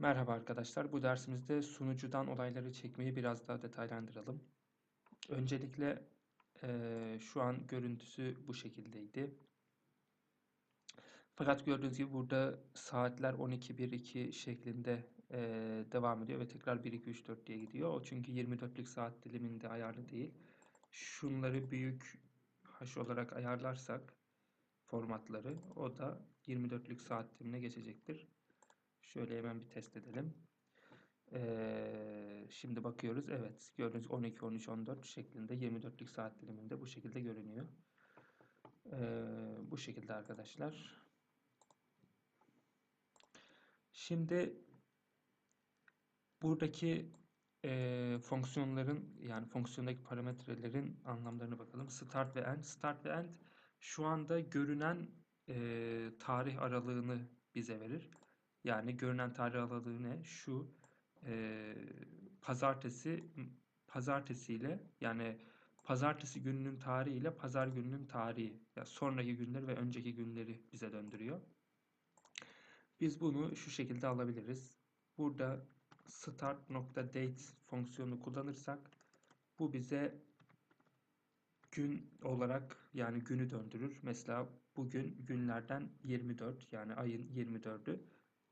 Merhaba arkadaşlar. Bu dersimizde sunucudan olayları çekmeyi biraz daha detaylandıralım. Öncelikle eee, şu an görüntüsü bu şekildeydi. Fakat gördüğünüz gibi burada saatler 12-1-2 şeklinde eee, devam ediyor ve tekrar 1-2-3-4 diye gidiyor. O çünkü 24'lük saat diliminde ayarlı değil. Şunları büyük H olarak ayarlarsak formatları o da 24'lük saat dilimine geçecektir. Şöyle hemen bir test edelim. Ee, şimdi bakıyoruz. Evet, gördüğünüz 12, 13, 14 şeklinde 24'lük saat diliminde bu şekilde görünüyor. Ee, bu şekilde arkadaşlar. Şimdi buradaki e, fonksiyonların yani fonksiyondaki parametrelerin anlamlarına bakalım. Start ve end. Start ve end şu anda görünen e, tarih aralığını bize verir. Yani görünen tarih aralığı ne? Şu e, pazartesi pazartesiyle yani pazartesi gününün tarihi ile pazar gününün tarihi yani sonraki günleri ve önceki günleri bize döndürüyor. Biz bunu şu şekilde alabiliriz. Burada start.date fonksiyonunu kullanırsak bu bize gün olarak yani günü döndürür. Mesela bugün günlerden 24 yani ayın 24'ü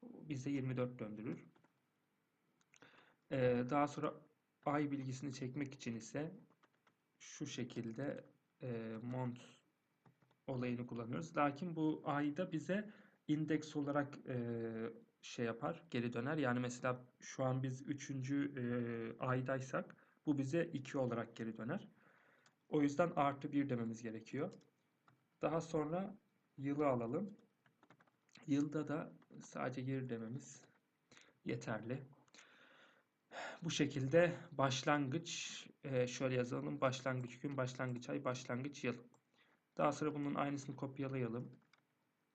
bize 24 döndürür. Ee, daha sonra ay bilgisini çekmek için ise şu şekilde e, mont olayını kullanıyoruz. Lakin bu ayda bize indeks olarak e, şey yapar, geri döner. Yani mesela şu an biz 3. E, aydaysak bu bize 2 olarak geri döner. O yüzden artı 1 dememiz gerekiyor. Daha sonra yılı alalım. Yılda da sadece geri dememiz yeterli. Bu şekilde başlangıç e, şöyle yazalım. Başlangıç gün, başlangıç ay, başlangıç yıl. Daha sonra bunun aynısını kopyalayalım.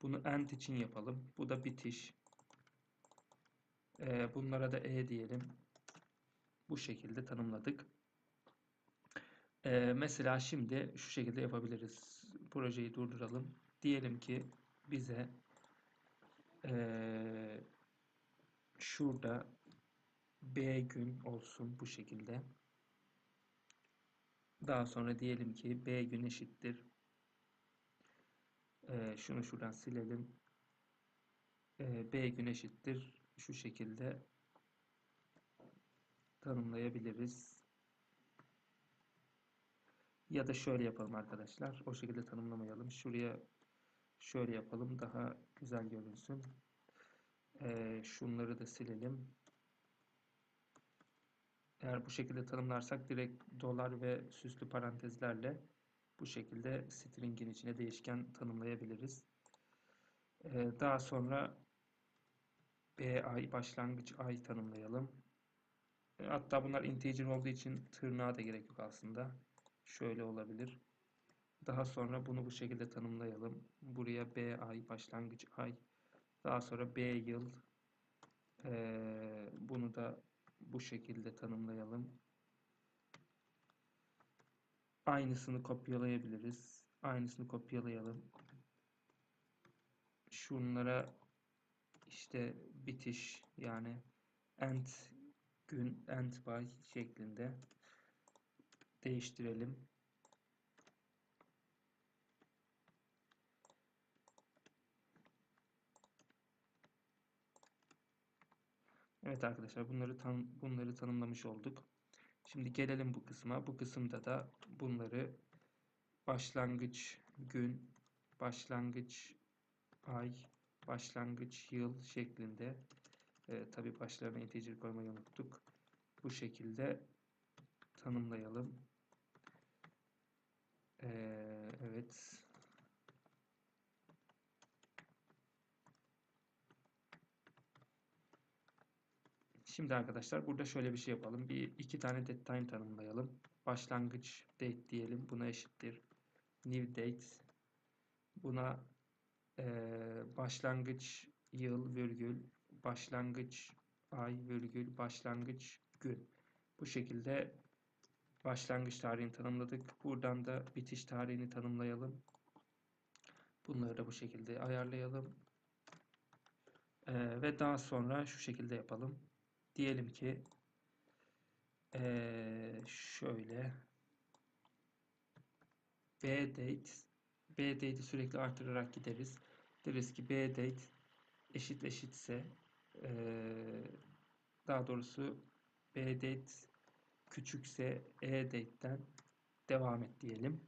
Bunu end için yapalım. Bu da bitiş. E, bunlara da e diyelim. Bu şekilde tanımladık. E, mesela şimdi şu şekilde yapabiliriz. Projeyi durduralım. Diyelim ki bize ee, şurada B gün olsun bu şekilde. Daha sonra diyelim ki B gün eşittir. Ee, şunu şuradan silelim. Ee, B gün eşittir. Şu şekilde tanımlayabiliriz. Ya da şöyle yapalım arkadaşlar. O şekilde tanımlamayalım. Şuraya Şöyle yapalım daha güzel görünsün. Ee, şunları da silelim. Eğer bu şekilde tanımlarsak direkt dolar ve süslü parantezlerle bu şekilde string'in içine değişken tanımlayabiliriz. Ee, daha sonra B ay başlangıç ay tanımlayalım. Ee, hatta bunlar integer olduğu için tırnağa da gerek yok aslında. Şöyle olabilir. Daha sonra bunu bu şekilde tanımlayalım. Buraya B ay başlangıç ay. Daha sonra B yıl. Ee, bunu da bu şekilde tanımlayalım. Aynısını kopyalayabiliriz. Aynısını kopyalayalım. Şunlara işte bitiş yani end gün end by şeklinde değiştirelim. Evet arkadaşlar bunları tan bunları tanımlamış olduk. Şimdi gelelim bu kısma. Bu kısımda da bunları başlangıç gün, başlangıç ay, başlangıç yıl şeklinde e, tabi başlarına integer koymayı unuttuk. Bu şekilde tanımlayalım. E, evet. Şimdi arkadaşlar burada şöyle bir şey yapalım. Bir iki tane date time tanımlayalım. Başlangıç date diyelim. Buna eşittir. New date. Buna e, başlangıç yıl virgül başlangıç ay virgül başlangıç gün. Bu şekilde başlangıç tarihini tanımladık. Buradan da bitiş tarihini tanımlayalım. Bunları da bu şekilde ayarlayalım. Ee, ve daha sonra şu şekilde yapalım. Diyelim ki ee, şöyle b date b date'i sürekli artırarak gideriz. Deriz ki b date eşit eşitse ee, daha doğrusu b date küçükse e date'den devam et diyelim.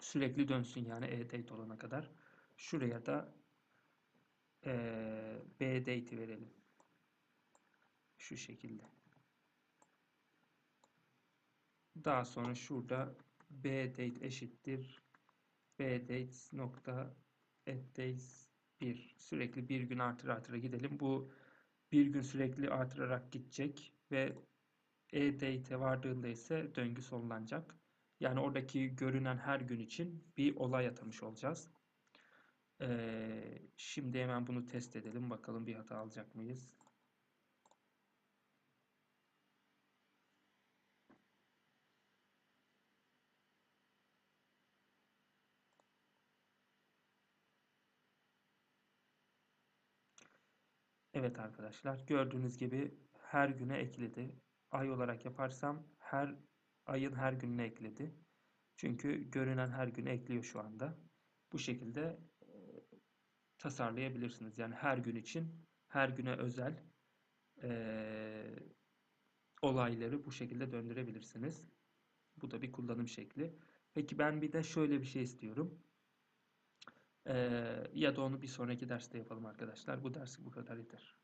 Sürekli dönsün yani e date olana kadar. Şuraya da ee, b date'i verelim. Şu şekilde. Daha sonra şurada b date eşittir b date nokta at days 1 sürekli bir gün artır artıra gidelim. Bu bir gün sürekli artırarak gidecek ve e date'e vardığında ise döngü sonlanacak. Yani oradaki görünen her gün için bir olay atamış olacağız. Ee, şimdi hemen bunu test edelim. Bakalım bir hata alacak mıyız? Evet arkadaşlar gördüğünüz gibi her güne ekledi. Ay olarak yaparsam her ayın her gününe ekledi. Çünkü görünen her güne ekliyor şu anda. Bu şekilde e, tasarlayabilirsiniz. Yani her gün için her güne özel e, olayları bu şekilde döndürebilirsiniz. Bu da bir kullanım şekli. Peki ben bir de şöyle bir şey istiyorum. Ee, ya da onu bir sonraki derste yapalım arkadaşlar. Bu dersi bu kadar yeter.